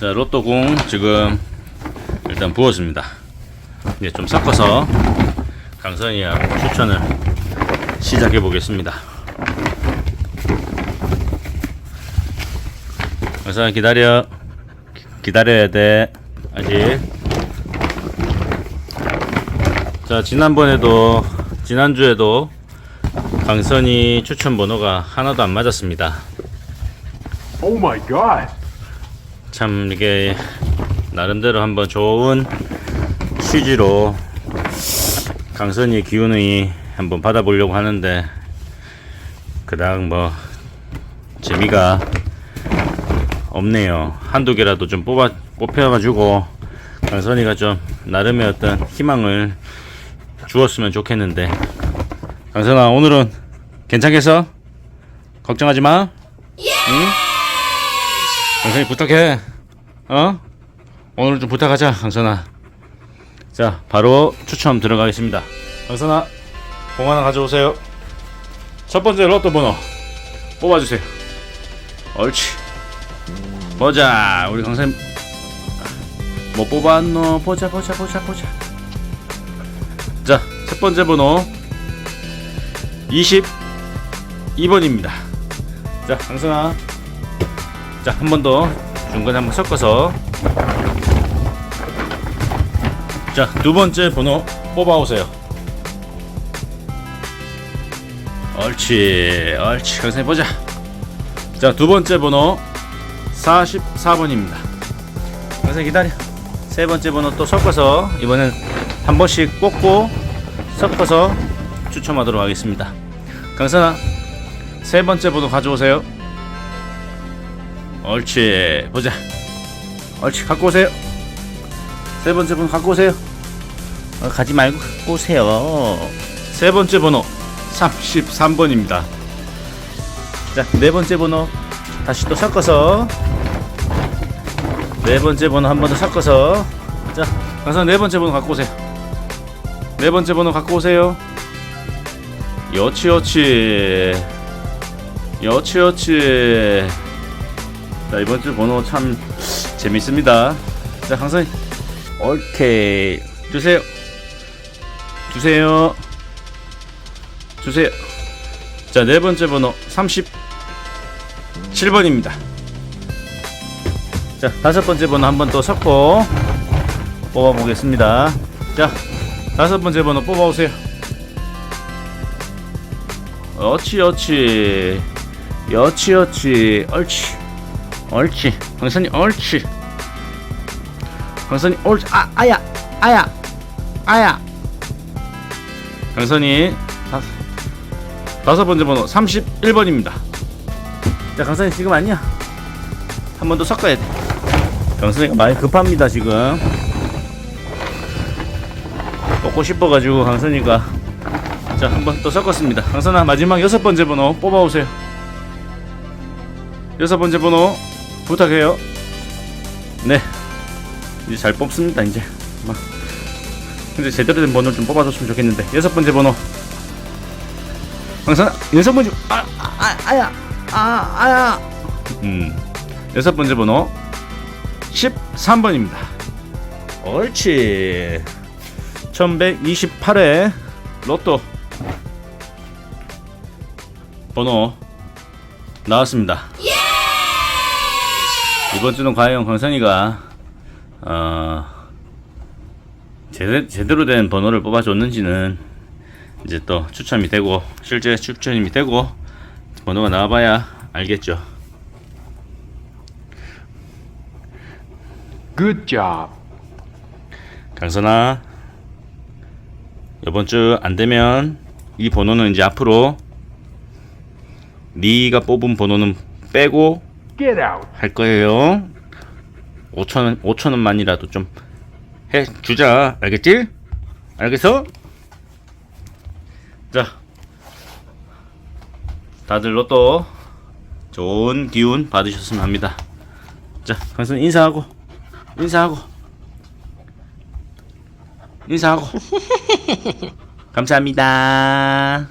자, 로또공 지금 일단 부었습니다. 이제 좀 섞어서 강선이하고 추천을 시작해 보겠습니다. 강선아 기다려. 기- 기다려야 돼. 아직. 자, 지난번에도 지난주에도 강선이 추천 번호가 하나도 안 맞았습니다. Oh my god. 참 이게 나름대로 한번 좋은 취지로 강선이의 기운이 한번 받아보려고 하는데 그닥 뭐 재미가 없네요. 한두 개라도 좀 뽑아 뽑혀가지고 강선이가 좀 나름의 어떤 희망을 주었으면 좋겠는데 강선아 오늘은 괜찮겠어? 걱정하지 마. 강선이 부탁해. 어? 오늘 좀 부탁하자, 강선아. 자, 바로 추첨 들어가겠습니다. 강선아, 공 하나 가져오세요. 첫 번째 로또 번호 뽑아주세요. 옳지. 보자, 우리 강선이 뭐 뽑았노? 보자, 보자, 보자, 보자. 자, 첫 번째 번호 22번입니다. 자, 강선아. 자, 한 번 더 중간에 한번 섞어서 자, 두 번째 번호 뽑아 오세요. 옳지. 옳지. 강선이 보자. 자, 두 번째 번호 44번입니다. 강선이 기다려. 세 번째 번호 또 섞어서 이번엔 한 번씩 뽑고 섞어서 추첨하도록 하겠습니다. 강선아, 세 번째 번호 가져오세요. 옳지 보자. 옳지 갖고 오세요. 세 번째 번호 갖고 오세요. 어, 가지 말고 갖고 오세요. 세 번째 번호 33번입니다. 자네 번째 번호 다시 또 섞어서. 네 번째 번호 한 번 더 섞어서. 자 가서 네 번째 번호 갖고 오세요. 네 번째 번호 갖고 오세요. 여치 여치. 여치 여치 자 이번 주 번호 참 재밌습니다. 자 강선이 오케이 주세요. 주세요. 주세요. 자 네 번째 번호 37번입니다. 자 다섯 번째 번호 한번또 섞고 뽑아 보겠습니다. 자 다섯 번째 번호 뽑아 오세요. 어치 어치 여치 여치 옳지 옳지. 강선이 옳지. 강선이 옳지. 아 아야 아야 아야. 강선이 다, 다섯 번째 번호 31번입니다. 자 강선이 지금 아니야. 한 번 더 섞어야 돼. 강선이가 많이 급합니다 지금. 먹고 싶어가지고 강선이가. 자 한 번 또 섞었습니다. 강선아 마지막 여섯 번째 번호 뽑아오세요. 여섯 번째 번호 부탁해요. 네. 이제 잘 뽑습니다, 이제. 막. 근데 제대로 된 번호 좀 뽑아줬으면 좋겠는데. 여섯 번째 번호. 강산, 여섯 번째, 아, 아, 아야, 아, 아야. 음. 여섯 번째 번호. 13번입니다. 옳지. 1128회 로또 번호 나왔습니다. 이번 주는 과연 강선이가 어 제대, 제대로 된 번호를 뽑아줬는지는 이제 또 추첨이 되고 실제 추첨이 되고 번호가 나와봐야 알겠죠. Good job. 강선아 이번 주 안 되면 이 번호는 이제 앞으로 네가 뽑은 번호는 빼고 Get out. 할 거예요. 5천 원, 5천 원만이라도 좀 해 주자. 알겠지? 알겠어? 자, 다들 로또 좋은 기운 받으셨으면 합니다. 자, 강선 인사하고 인사하고 인사하고 감사합니다.